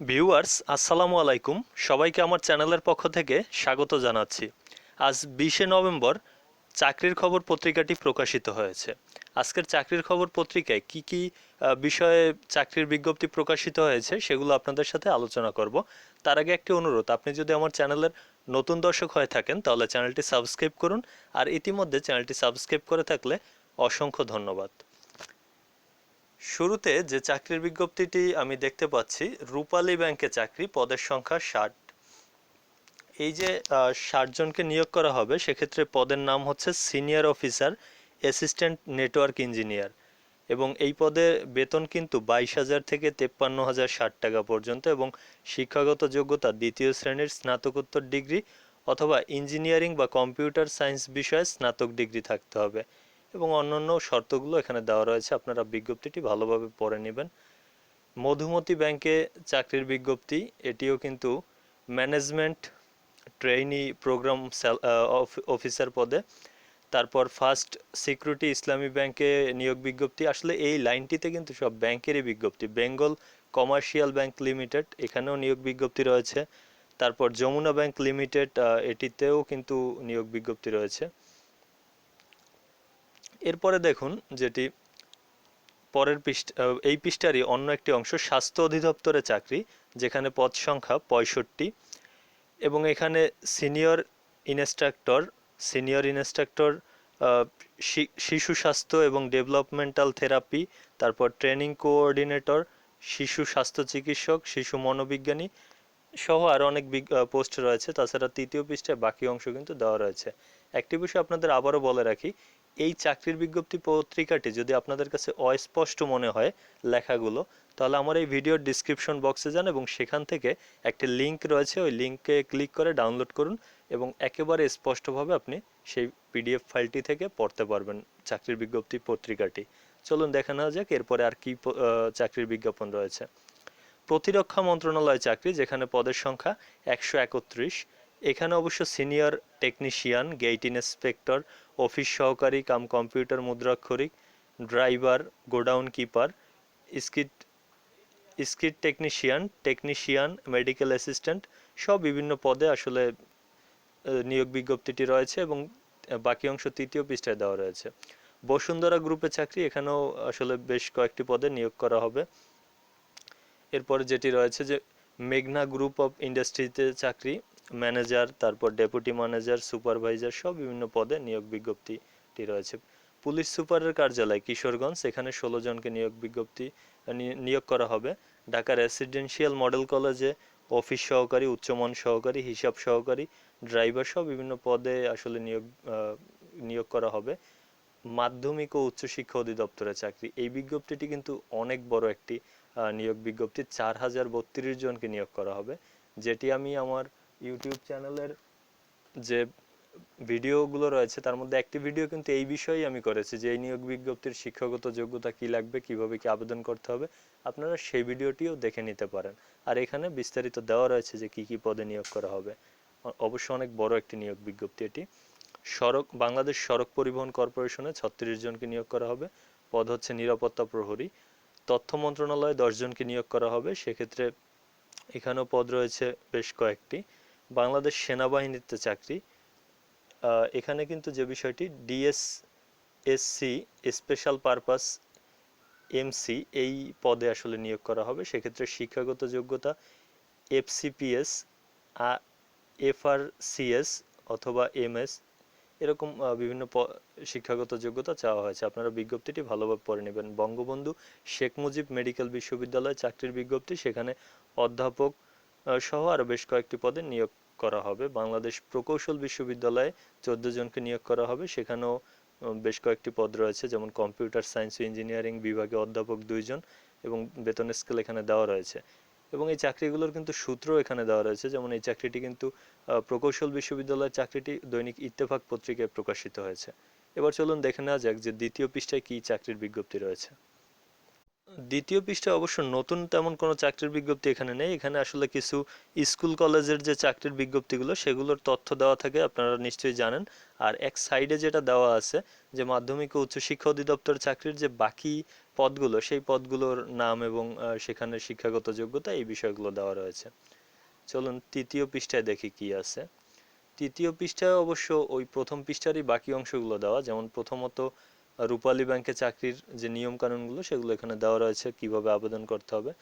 Viewers, আসসালামু আলাইকুম। সবাইকে আমার চ্যানেলের পক্ষ থেকে স্বাগত জানাচ্ছি। আজ বিশে নভেম্বর চাকরির খবর পত্রিকাটি প্রকাশিত হয়েছে। আজকের চাকরির খবর পত্রিকায় কি কি বিষয়ে চাকরির বিজ্ঞপ্তি প্রকাশিত হয়েছে সেগুলো আপনাদের সাথে আলোচনা করব। তার আগে একটি অনুরোধ, আপনি যদি আমার চ্যানেলের নতুন দর্শক হয়ে থাকেন, তাহলে চ্যানেলটি সাবস্ক্রাইব করুন। আর ইতিমধ্যে চ্যানেলটি সাবস্ক্রাইব করে থাকলে অসংখ্য ধন্যবাদ। শুরুতে যে চাকরির বিজ্ঞপ্তিটি আমি দেখতে পাচ্ছি, রূপালী ব্যাংকে চাকরি, পদের সংখ্যা ষাট। এই যে ষাট জনকে নিয়োগ করা হবে, সেক্ষেত্রে পদের নাম হচ্ছে senior officer, assistant network engineer. এবং এই পদে বেতন কিন্তু বাইশ হাজার থেকে তেপ্পান্ন হাজার ষাট টাকা পর্যন্ত এবং শিক্ষাগত যোগ্যতা দ্বিতীয় শ্রেণির স্নাতকোত্তর ডিগ্রি অথবা ইঞ্জিনিয়ারিং বা কম্পিউটার সায়েন্স বিষয়ে স্নাতক ডিগ্রি থাকতে হবে। এবং অন্যান্য শর্তগুলো এখানে দেওয়া রয়েছে। আপনারা বিজ্ঞপ্তিটি ভালোভাবে পড়ে নেবেন। মধুমতি ব্যাংকে চাকরির বিজ্ঞপ্তি, এটিও কিন্তু ম্যানেজমেন্ট ট্রেইনি প্রোগ্রাম অফিসার পদে। তারপর ফার্স্ট সিকিউরিটি ইসলামী ব্যাংকে নিয়োগ বিজ্ঞপ্তি। আসলে এই লাইনটিতে কিন্তু সব ব্যাংকেরই বিজ্ঞপ্তি। বেঙ্গল কমার্শিয়াল ব্যাংক লিমিটেড এখানেও নিয়োগ বিজ্ঞপ্তি রয়েছে। তারপর যমুনা ব্যাংক লিমিটেড এটিতেও কিন্তু নিয়োগ বিজ্ঞপ্তি রয়েছে। এরপরে দেখুন যেটি পরের পৃষ্ঠা এই পৃষ্ঠারই অন্য একটি অংশ, স্বাস্থ্য অধিদপ্তরে চাকরি, যেখানে পদ সংখ্যা পঁয়ষট্টি এবং এখানে সিনিয়র ইনস্ট্রাক্টর সিনিয়র ইনস্ট্রাক্টর শিশু স্বাস্থ্য এবং ডেভেলপমেন্টাল থেরাপি, তারপর ট্রেনিং কোঅর্ডিনেটর, শিশু স্বাস্থ্য চিকিৎসক, শিশু মনোবিজ্ঞানী সহ আরও অনেক পোস্ট রয়েছে। তাছাড়া তৃতীয় পৃষ্ঠায় বাকি অংশ কিন্তু দেওয়া রয়েছে। একটি বিষয় আপনাদের আবারও বলে রাখি এই চাকরির বিজ্ঞপ্তি পত্রিকাটি যদি আপনাদের কাছে অস্পষ্ট মনে হয় লেখাগুলো, তাহলে আমার এই ভিডিওর ডিসক্রিপশন বক্সে যান এবং সেখান থেকে একটি লিংক রয়েছে, ওই লিঙ্কে ক্লিক করে ডাউনলোড করুন এবং একেবারে স্পষ্টভাবে আপনি সেই পিডিএফ ফাইলটি থেকে পড়তে পারবেন চাকরির বিজ্ঞপ্তি পত্রিকাটি। চলুন দেখা নেওয়া যাক, এরপরে আর কি চাকরির বিজ্ঞাপন রয়েছে। প্রতিরক্ষা মন্ত্রণালয় চাকরি, যেখানে পদের সংখ্যা একশো একত্রিশ। এখানে অবশ্য senior technician gate inspector, office সহকারী, কাম কম্পিউটার মুদ্রাক্ষরিক, driver, godown keeper, skit skit technician technician, medical assistant, সব বিভিন্ন পদে আসলে নিয়োগ বিজ্ঞপ্তিটি রয়েছে এবং বাকি অংশ তৃতীয় পৃষ্ঠায় দেওয়া রয়েছে। বসুন্ধরা গ্রুপে চাকরি, এখানেও আসলে বেশ কয়েকটি পদে নিয়োগ করা হবে। এরপরে যেটি রয়েছে যে, মেঘনা গ্রুপ অফ ইন্ডাস্ট্রিতে চাকরি ম্যানেজার, তারপর ডেপুটি ম্যানেজার, সুপারভাইজার, সব বিভিন্ন পদে নিয়োগ বিজ্ঞপ্তিটি রয়েছে। পুলিশ সুপারের কার্যালয় কিশোরগঞ্জ এখানে ষোলো জনকে নিয়োগ বিজ্ঞপ্তি নিয়োগ করা হবে। ঢাকা রেসিডেন্সিয়াল মডেল কলেজে অফিস সহকারী, উচ্চমান সহকারী, হিসাব সহকারী ড্রাইভার সহ বিভিন্ন পদে আসলে নিয়োগ নিয়োগ করা হবে। মাধ্যমিক ও উচ্চশিক্ষা অধিদপ্তরে চাকরি। এই বিজ্ঞপ্তিটি কিন্তু অনেক বড় একটি নিয়োগ বিজ্ঞপ্তি। চার হাজার বত্রিশ জনকে নিয়োগ করা হবে, যেটি আমি আমার ইউটিউব চ্যানেলের যে ভিডিওগুলো রয়েছে, তার মধ্যে একটি ভিডিও কিন্তু এই বিষয়েই আমি করেছি যে, এই নিয়োগ বিজ্ঞপ্তির শিক্ষাগত যোগ্যতা কি লাগবে, কীভাবে কি আবেদন করতে হবে, আপনারা সেই ভিডিওটিও দেখে নিতে পারেন। আর এখানে বিস্তারিত দেওয়া রয়েছে যে, কি কি পদে নিয়োগ করা হবে। অবশ্য অনেক বড় একটি নিয়োগ বিজ্ঞপ্তি এটি। সড়ক, বাংলাদেশ সড়ক পরিবহন কর্পোরেশনে ছত্রিশ জনকে নিয়োগ করা হবে। পদ হচ্ছে নিরাপত্তা প্রহরী। তথ্য মন্ত্রণালয়ে দশ জনকে নিয়োগ করা হবে। সেক্ষেত্রে এখানেও পদ রয়েছে বেশ কয়েকটি। বাংলাদেশ সেনাবাহিনীতে চাকরি। এখানে কিন্তু যে বিষয়টি DS SC special purpose MC এই পদে আসলে নিয়োগ করা হবে। সেক্ষেত্রে শিক্ষাগত যোগ্যতা এফসিপিএস এফআরসিএস অথবা এমএস এরকম বিভিন্ন শিক্ষাগত যোগ্যতা চাওয়া হয়েছে। আপনারা বিজ্ঞপ্তিটি ভালোভাবে পড়ে নেবেন। বঙ্গবন্ধু শেখ মুজিব মেডিকেল বিশ্ববিদ্যালয় চাকরির বিজ্ঞপ্তি। সেখানে অধ্যাপক সহ আরও বেশ কয়েকটি পদে নিয়োগ করা হবে। বাংলাদেশ প্রকৌশল বিশ্ববিদ্যালয়ে চোদ্দ জনকে নিয়োগ করা হবে। সেখানেও বেশ কয়েকটি পদ রয়েছে, যেমন কম্পিউটার সায়েন্স ও ইঞ্জিনিয়ারিং বিভাগে অধ্যাপক দুইজন এবং বেতন স্কেল এখানে দেওয়া রয়েছে। এবং এই চাকরিগুলোর কিন্তু সূত্র এখানে দেওয়া রয়েছে, যেমন এই চাকরিটি কিন্তু প্রকৌশল বিশ্ববিদ্যালয়ের চাকরিটি দৈনিক ইত্তেফাক পত্রিকায় প্রকাশিত হয়েছে। এবার চলুন দেখে নেওয়া যাক যে দ্বিতীয় পৃষ্ঠায় কী চাকরির বিজ্ঞপ্তি রয়েছে। দ্বিতীয় পৃষ্ঠায় অবশ্য নতুন তেমন কোনো চাকরির বিজ্ঞপ্তি এখানে নেই। এখানে আসলে কিছু স্কুল কলেজের যে চাকরির বিজ্ঞপ্তিগুলো, সেগুলোর তথ্য দেওয়া থাকে, আপনারা নিশ্চয়ই জানেন। আর এক সাইডে যেটা দেওয়া আছে, যে মাধ্যমিক ও উচ্চশিক্ষা অধিদপ্তর চাকরির যে বাকি পদগুলো, সেই পদগুলোর নাম এবং সেখানে শিক্ষাগত যোগ্যতা, এই বিষয়গুলো দেওয়া রয়েছে। চলুন তৃতীয় পৃষ্ঠায় দেখি কি আছে। তৃতীয় পৃষ্ঠায় অবশ্য ওই প্রথম পৃষ্ঠারই বাকি অংশগুলো দেওয়া, যেমন প্রথমত রূপালী ব্যাংকে চাকরির যে নিয়ম কানুনগুলো সেগুলো এখানে দেওয়া রয়েছে, কীভাবে আবেদন করতে হবে।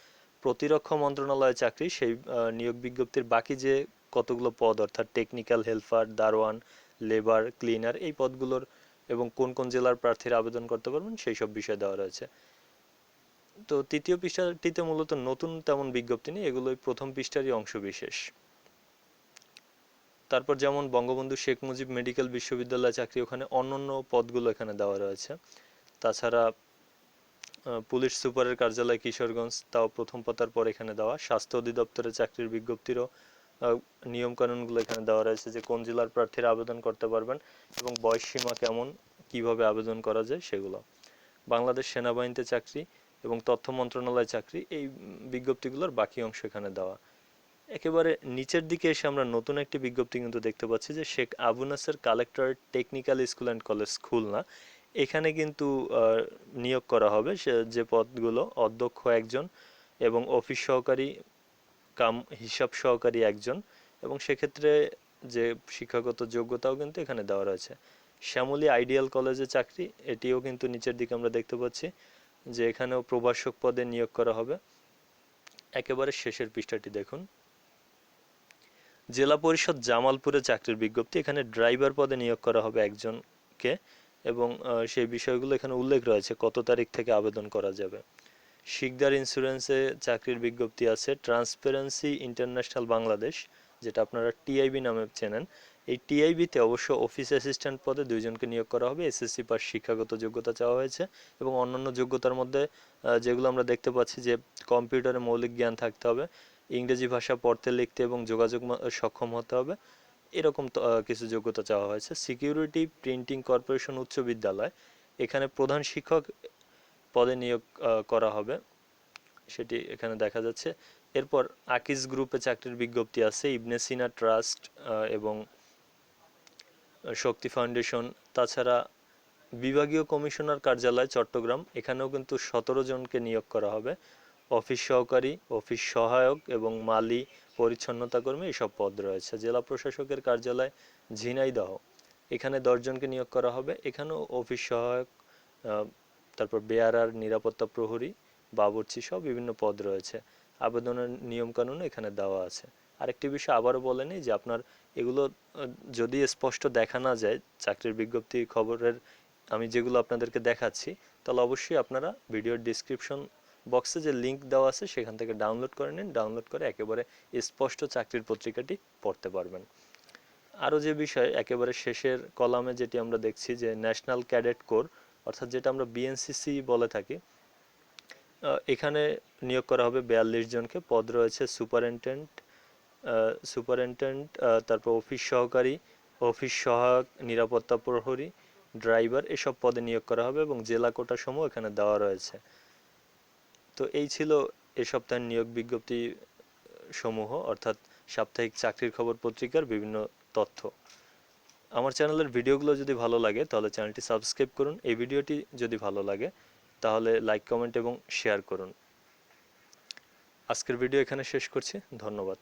প্রতিরক্ষা মন্ত্রণালয়ে চাকরি, সেই নিয়োগ বিজ্ঞপ্তির বাকি যে কতগুলো পদ, অর্থাৎ টেকনিক্যাল হেল্পার দারোয়ান লেবার ক্লিনার এই পদগুলোর এবং কোন কোন জেলার প্রার্থীরা আবেদন করতে পারবেন, সেই সব বিষয়ে দেওয়া রয়েছে। তো তৃতীয় পৃষ্ঠাটিতে মূলত নতুন তেমন বিজ্ঞপ্তি নেই, এগুলোই প্রথম পৃষ্ঠারই অংশ বিশেষ। তারপর যেমন বঙ্গবন্ধু শেখ মুজিব মেডিকেল বিশ্ববিদ্যালয় চাকরি ওখানে অন্যান্য পদগুলো এখানে দেওয়া রয়েছে। তাছাড়া পুলিশ সুপারের কার্যালয় কিশোরগঞ্জ তাও প্রথম পাতার পর এখানে দেওয়া। স্বাস্থ্য অধিদপ্তরের চাকরির বিজ্ঞপ্তিরও আহ, নিয়ম কানুনগুলো এখানে দেওয়া রয়েছে যে কোন জেলার প্রার্থীরা আবেদন করতে পারবেন এবং বয়স সীমা কেমন কীভাবে আবেদন করা যায় সেগুলো। বাংলাদেশ সেনাবাহিনীতে চাকরি এবং তথ্য মন্ত্রণালয় চাকরি এই বিজ্ঞপ্তিগুলোর বাকি অংশ এখানে দেওয়া। একেবারে নিচের দিকে এসে আমরা নতুন একটি বিজ্ঞপ্তি কিন্তু দেখতে পাচ্ছি যে Sheikh Abu Naser collector technical school and college Khulna এখানে কিন্তু নিয়োগ করা হবে। সে- যে পদগুলো অধ্যক্ষ একজন এবং অফিস সহকারী, কাম, হিসাব সহকারী একজন এবং সেক্ষেত্রে যে শিক্ষাগত যোগ্যতাও কিন্তু এখানে দেওয়া রয়েছে। শ্যামলী আইডিয়াল কলেজে চাকরি, এটিও কিন্তু নিচের দিকে আমরা দেখতে পাচ্ছি যে এখানেও প্রভাষক পদে নিয়োগ করা হবে। একেবারে শেষের পৃষ্ঠাটি দেখুন। জেলা পরিষদ জামালপুরে চাকরির বিজ্ঞপ্তি, এখানে ড্রাইভার পদে নিয়োগ করা হবে একজনকে এবং সেই বিষয়গুলো এখানে উল্লেখ রয়েছে, কত তারিখ থেকে আবেদন করা যাবে। শিকদার ইন্স্যুরেন্সে চাকরির বিজ্ঞপ্তি আছে, ট্রান্সপারেন্সি ইন্টারন্যাশনাল বাংলাদেশ, যেটা আপনারা টিআইবি নামে চেনেন। এই টিআইবিতে অবশ্য অফিস অ্যাসিস্ট্যান্ট পদে দুইজনকে নিয়োগ করা হবে, এসএসসি পাস শিক্ষাগত যোগ্যতা চাওয়া হয়েছে এবং অন্যান্য যোগ্যতার মধ্যে যেগুলো আমরা দেখতে পাচ্ছি যে কম্পিউটারে মৌলিক জ্ঞান থাকতে হবে ইংরেজি ভাষা পড়তে, লিখতে এবং যোগাযোগ সক্ষম হতে হবে। এরকম কিছু যোগ্যতা চাওয়া হয়েছে। সিকিউরিটি প্রিন্টিং কর্পোরেশন উচ্চ বিদ্যালয়। এখানে প্রধান শিক্ষক পদে নিয়োগ করা হবে। সেটি এখানে দেখা যাচ্ছে। এরপর আকিজ গ্রুপে চাকরির বিজ্ঞপ্তি আছে। ইবনেসিনা ট্রাস্ট এবং শক্তি ফাউন্ডেশন। তাছাড়া বিভাগীয় কমিশনার কার্যালয় চট্টগ্রাম। এখানেও কিন্তু সতেরো জনকে নিয়োগ করা হবে। অফিস সহকারী, অফিস সহায়ক এবং মালি পরিচ্ছন্নতা কর্মী এসব পদ রয়েছে। জেলা প্রশাসকের কার্যালয় ঝিনাইদহ। এখানে দশজনকে নিয়োগ করা হবে। এখানেও অফিস সহায়ক তারপর বেয়ারার নিরাপত্তা প্রহরী, বাবুর্চি সব বিভিন্ন পদ রয়েছে। আবেদনের নিয়ম কানুন এখানে দেওয়া আছে। আরেকটি বিষয় আবারও বলেনি যে আপনার এগুলো যদি স্পষ্ট দেখা না যায়, চাকরির বিজ্ঞপ্তি খবরের আমি যেগুলো আপনাদেরকে দেখাচ্ছি, তাহলে অবশ্যই আপনারা ভিডিওর ডিসক্রিপশন বক্সে যে লিংক দেওয়া আছে, সেখান থেকে ডাউনলোড করে নিন। ডাউনলোড করে একেবারে স্পষ্ট চাকরির পত্রিকাটি পড়তে পারবেন। আরও যে বিষয়, একেবারে শেষের কলামে যেটি আমরা দেখছি যে ন্যাশনাল ক্যাডেট কোর অর্থাৎ যেটা আমরা বিএনসিসি বলে থাকি এখানে নিয়োগ করা হবে বিয়াল্লিশ জনকে। পদ রয়েছে সুপারিনটেন্ডেন্ট সুপারিনটেন্ডেন্ট তারপর অফিস সহকারী অফিস সহায়ক, নিরাপত্তা প্রহরী ড্রাইভার এসব পদে নিয়োগ করা হবে এবং জেলা কোটা সমূহ এখানে দেওয়া রয়েছে। তো এই ছিল এ সপ্তাহের নিয়োগ বিজ্ঞপ্তি সমূহ, অর্থাৎ সাপ্তাহিক চাকরির খবর পত্রিকার বিভিন্ন তথ্য। আমার চ্যানেলের ভিডিওগুলো যদি ভালো লাগে, তাহলে চ্যানেলটি সাবস্ক্রাইব করুন। এই ভিডিওটি যদি ভালো লাগে, তাহলে লাইক, কমেন্ট এবং শেয়ার করুন। আজকের ভিডিও এখানে শেষ করছি। ধন্যবাদ।